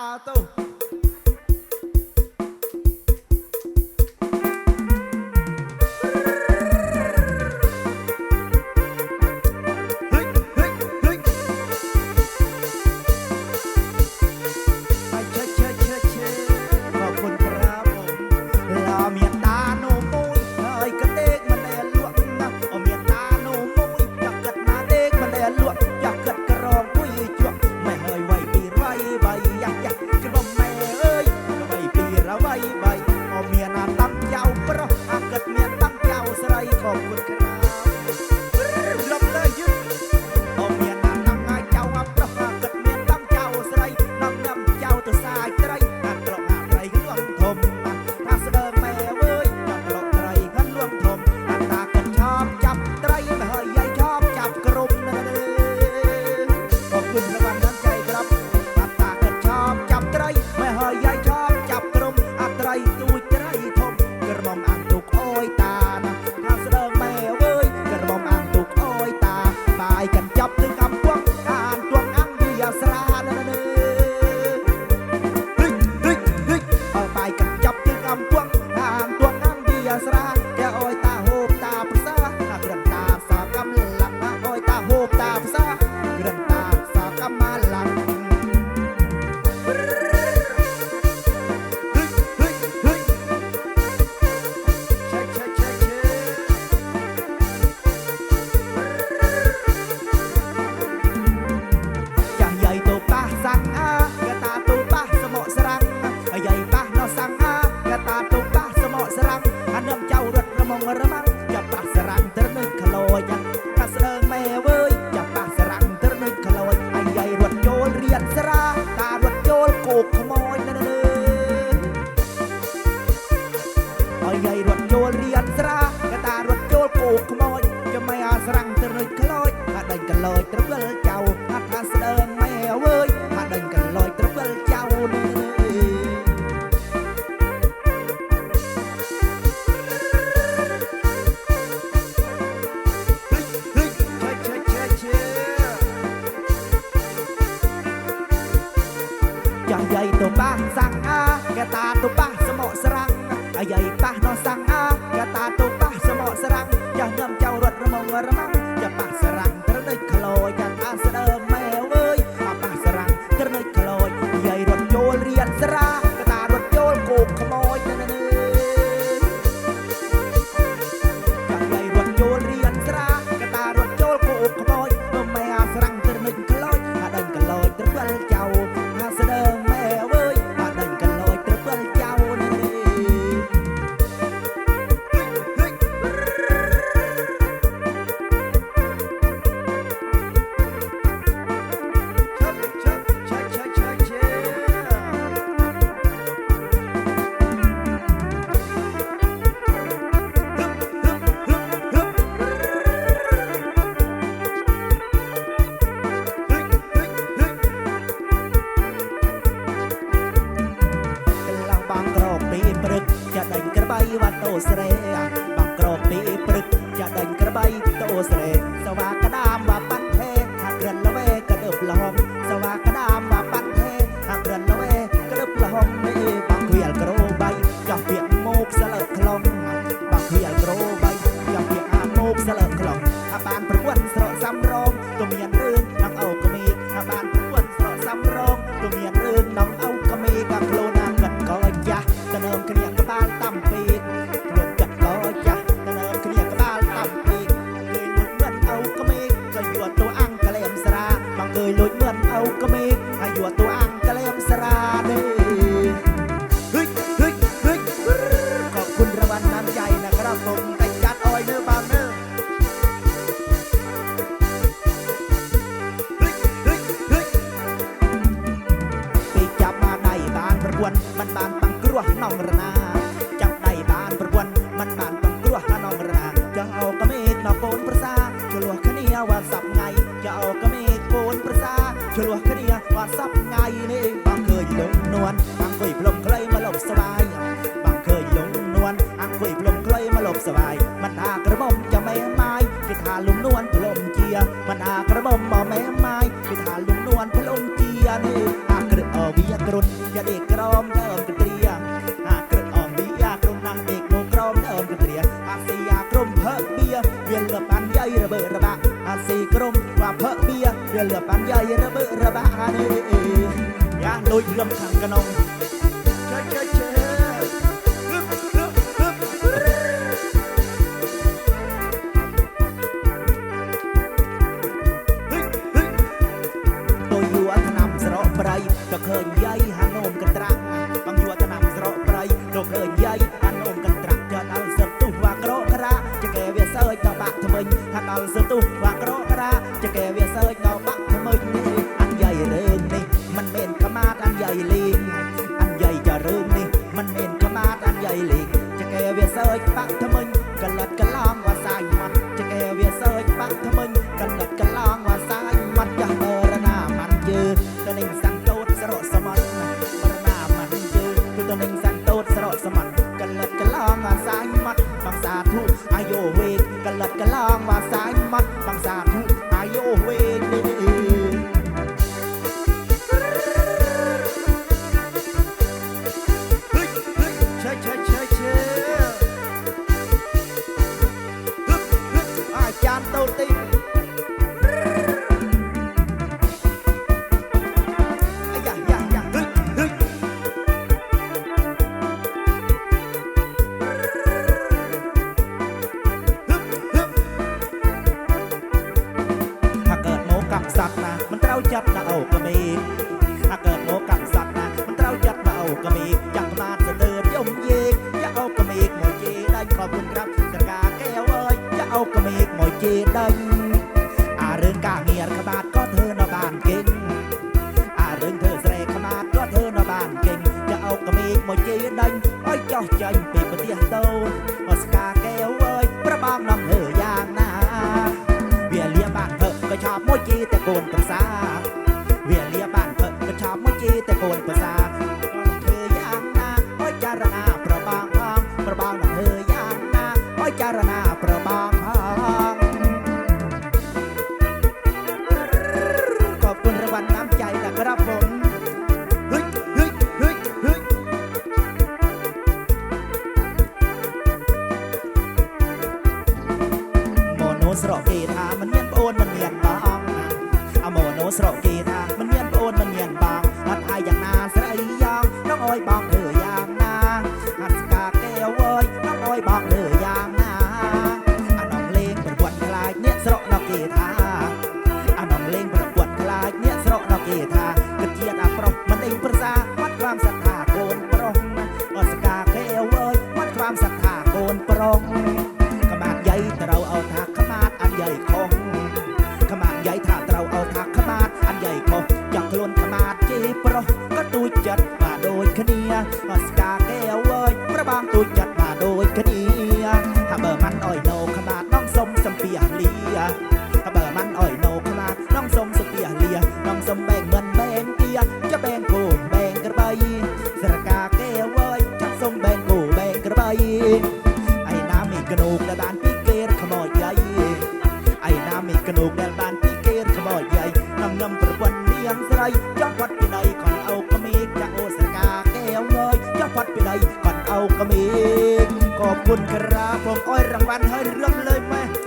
Natal. Rabbi ក្រាំងទៅរុចក្លោចថាដេញក្លោចត្រវិលចៅថាថាស្ដើងម៉ែអើយ บาย มันอากระบอมจะไม่ไม้พิธาลุงนวลพลมเจีย มันอากระบอมมาแม่ไม้พิธาลุงนวลพลมเจียนี่อากระออวิยกรุณอย่เด็กกรอมเดิมกระเตรียอากระออวิยกรุณนางเอกโนกรอมเดิมกระเตรียอาสียากรมเพิกเบียเวียนเหลือปันใหญ่ระเบิดระบะอาสีกรมว่าเพิกเบียเวียนเหลือปันใหญ่ระเบิดระบะนี่ยาลุยเรื่องทางกระนองเชยเชย កូនប្រសាវាលាបានផឹកក៏ឆប់មួយជីតែកូនប្រសាធ្វើយ៉ាងណាអោយចារណាប្របងផងប្របងនឹងធ្វើយ៉ាងណាអោយចារណាប្របងផងខอบคุณរង្វាន់តាមใจนะครับผมស្រកគេ arms up. កណូកដែលបានពីគេរខ្មោចយាយឯណាមីកណូកដែលបានពីគេរខ្មោចយាយនំនំប្រពន្ធនាងស្រីចង់ផាត់ពីណៃខនអោក្មេកចាអូសកាកែវងើយចង់ផាត់ពីណៃខនអោក្មេកក៏គុណក្រាផងអោយរង្វាន់ហើយរឿងលើយម៉ែ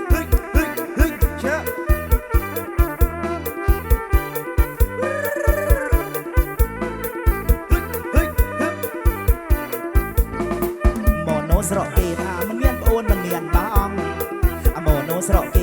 Rock.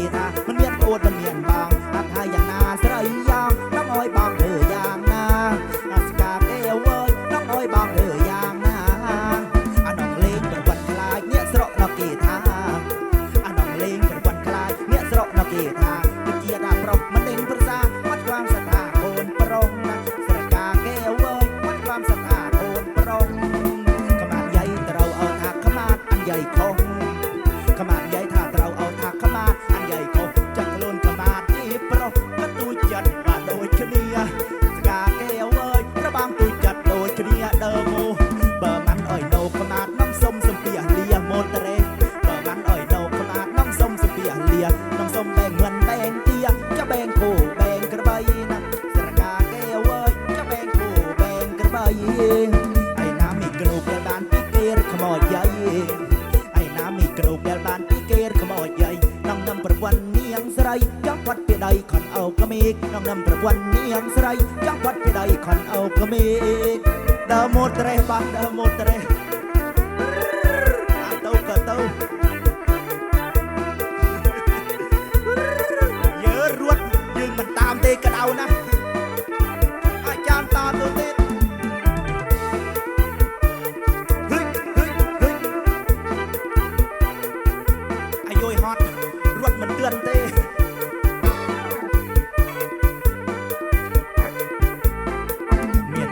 เนียงស្រីចង់បាត់ពីដៃខនអូកមីដើមតរេះបាទដើមតរេះអាទៅក៏ទៅយើរត់យើងមិនតាមទេក្តៅណា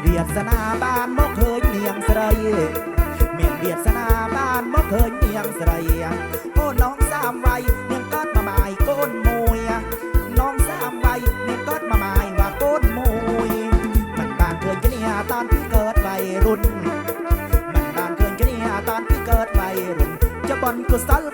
เวียดสนาบ้านบ่เคยเหนียงสระเยเมียนเวียดสนาบ้านบ่เคยเหนียงสระเยโอ้น้องสามวัยเนียงกัดมาหมายโกนมวยน้องสามวัยเนียงกัดมาหมายว่าโกนมวยมันบ้านเคยเนียตอนที่เกิดวัยรุ่นมันบ้านเคยเนียตอนที่เกิดวัยรุ่นจะบ่นกุศล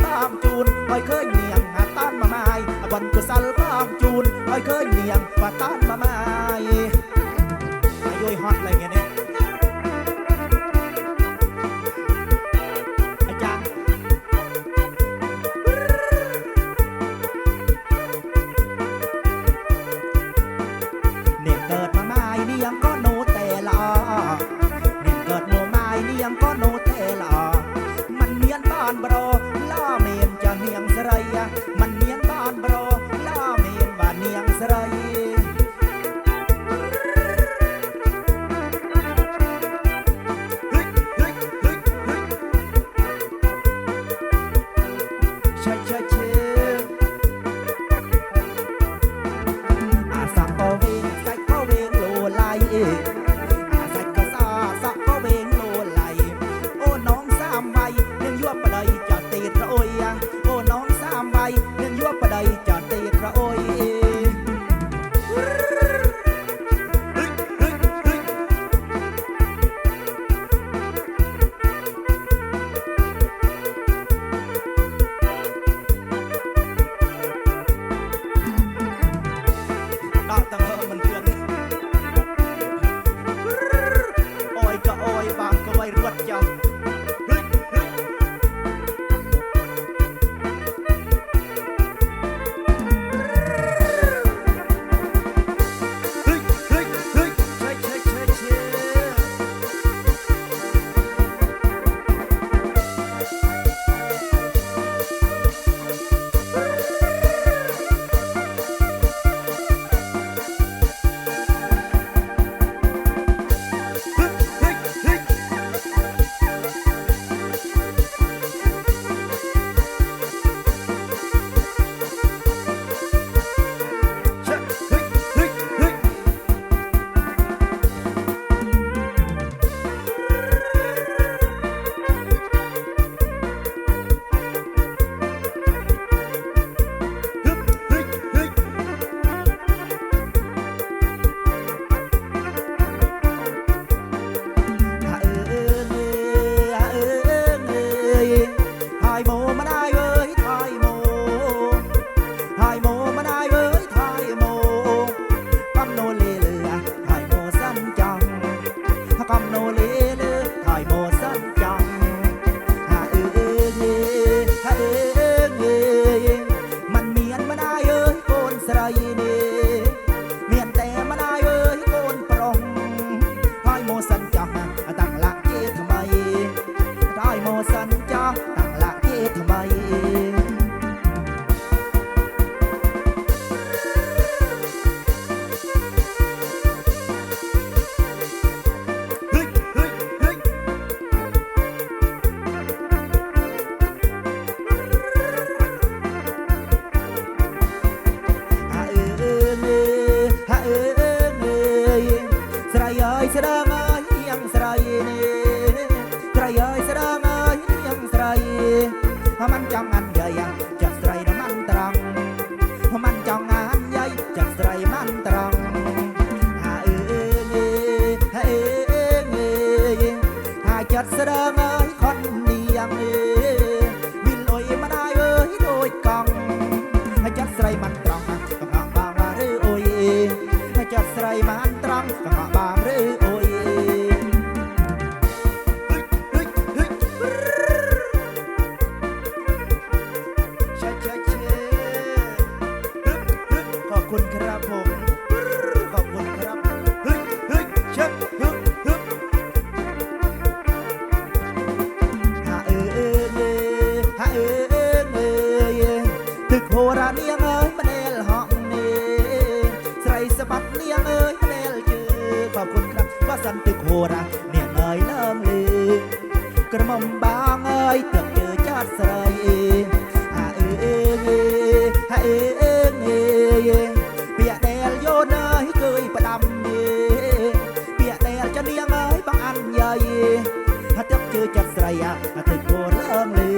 ចាប់ស្រីអាទឹកគរងលឺ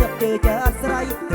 ចាប់ជើចាត់ស្រី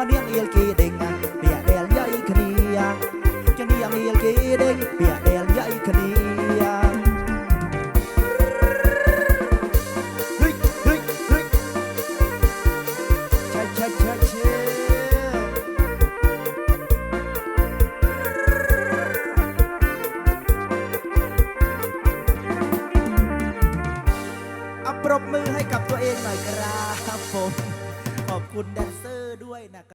Jani ang ilki ding, pia del yai kania. Jani ang ilki ding, pia